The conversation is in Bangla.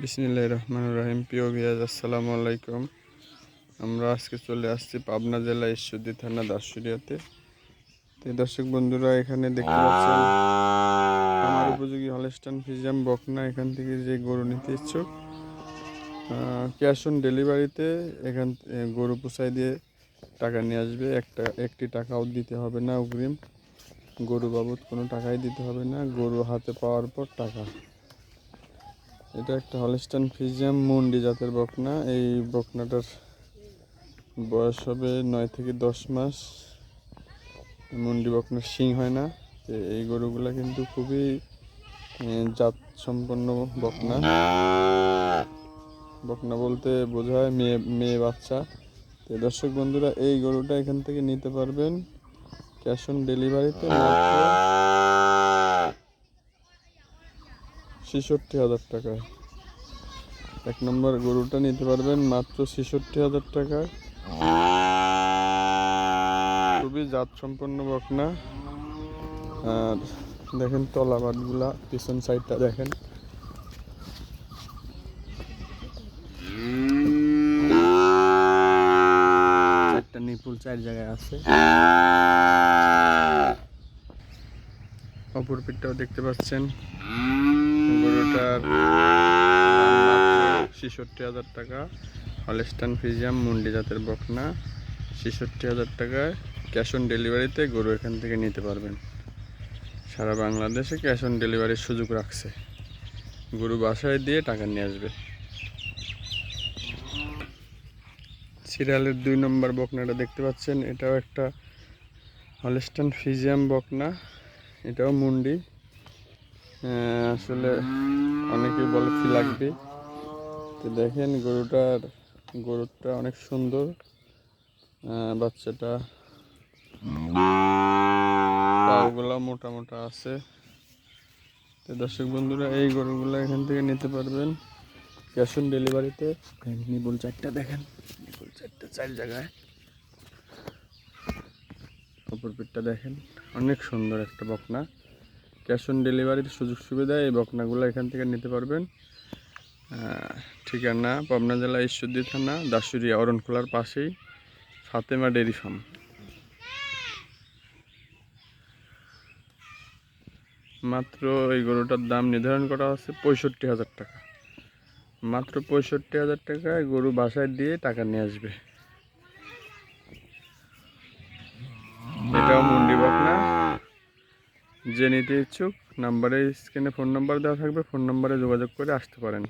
বিসমিল্লাহ রহমান রহিম প্রিয় ভিয়াজ আসসালামু আলাইকুম। আমরা আজকে চলে আসছি পাবনা জেলা ঈশ্বরদী থানা দাসুরিয়াতে। তো দর্শক বন্ধুরা, এখানে দেখতে পাচ্ছেন, আমার উপযোগী হলস্টান ফিজিয়াম বকনা এখান থেকে যে গরু নিতে ইচ্ছুক ক্যাশ অন ডেলিভারিতে এখান গরু পোষাই দিয়ে টাকা নিয়ে আসবে। একটা, একটি টাকাও দিতে হবে না, অগ্রিম। গরু বাবদ কোনো টাকাই দিতে হবে না। গরু হাতে পাওয়ার পর টাকা। এটা একটা হলস্টান ফিজিয়াম মুন্ডি জাতের বকনা। এই বকনাটার বয়স হবে নয় থেকে দশ মাস। মুন্ডি বকনার শিং হয় না। তো এই গরুগুলা কিন্তু খুবই জাত সম্পন্ন বকনা। বকনা বলতে বোঝায় মেয়ে মেয়ে বাচ্চা। তো দর্শক বন্ধুরা, এই গরুটা এখান থেকে নিতে পারবেন। ক্যাশ অন ডেলিভারিতে ছেষট্টি হাজার টাকা। এক নম্বর গরুটা নিতে পারবেন মাত্র ছেষট্টি হাজার টাকা। খুবই জাত সম্পন্ন বকনা। আর দেখেন তলাবাটগুলা, পিছন সাইডটা দেখেন। চারটা নিপুল চার জায়গায় আছে। অপর পিঠটাও দেখতে পাচ্ছেন। গরুটার ছেষট্টি হাজার টাকা। হলেস্টান ফিজিয়াম মুন্ডি জাতের বকনা। ছেষট্টি হাজার টাকায় ক্যাশ অন ডেলিভারিতে গরু এখান থেকে নিতে পারবেন। সারা বাংলাদেশে ক্যাশ অন ডেলিভারির সুযোগ রাখছে। গরু বাসায় দিয়ে টাকা নিয়ে আসবে। সিরিয়ালের দুই নম্বর বকনাটা দেখতে পাচ্ছেন। এটাও একটা হলেস্টান ফিজিয়াম বকনা। এটাও মুন্ডি। আসলে অনেকেই বলে কি লাগবে তো দেখেন গরুটার গরুটা অনেক সুন্দর। বাচ্চাটা পাগুলো মোটা মোটা আছে। তো দর্শক বন্ধুরা এই গরুগুলো এখান থেকে নিতে পারবেন ক্যাশ অন ডেলিভারিতে। নিবল চারটা দেখেন। নিবল চারটা চার জায়গায়। অপর পিঠটা দেখেন অনেক সুন্দর একটা বকনা। ক্যাশ অন ডেলিভারির সুযোগ সুবিধা এই বকনাগুলো এখান থেকে নিতে পারবেন। ঠিকানা পাবনা জেলা ঈশ্বরদী থানা দাসুরিয়া অরণখোলার পাশেই ফাতেমা ডেরি ফার্ম। মাত্র এই গরুটার দাম নির্ধারণ করা হচ্ছে পঁয়ষট্টি হাজার টাকা। মাত্র পঁয়ষট্টি হাজার টাকায় গরু বাসায় দিয়ে টাকা নিয়ে আসবে। এটাও মুন্ডি বকনা। যে নিতে ইচ্ছুক নাম্বারে স্ক্রিনে ফোন নাম্বার দেওয়া থাকবে ফোন নাম্বারে যোগাযোগ করে আসতে পারেন।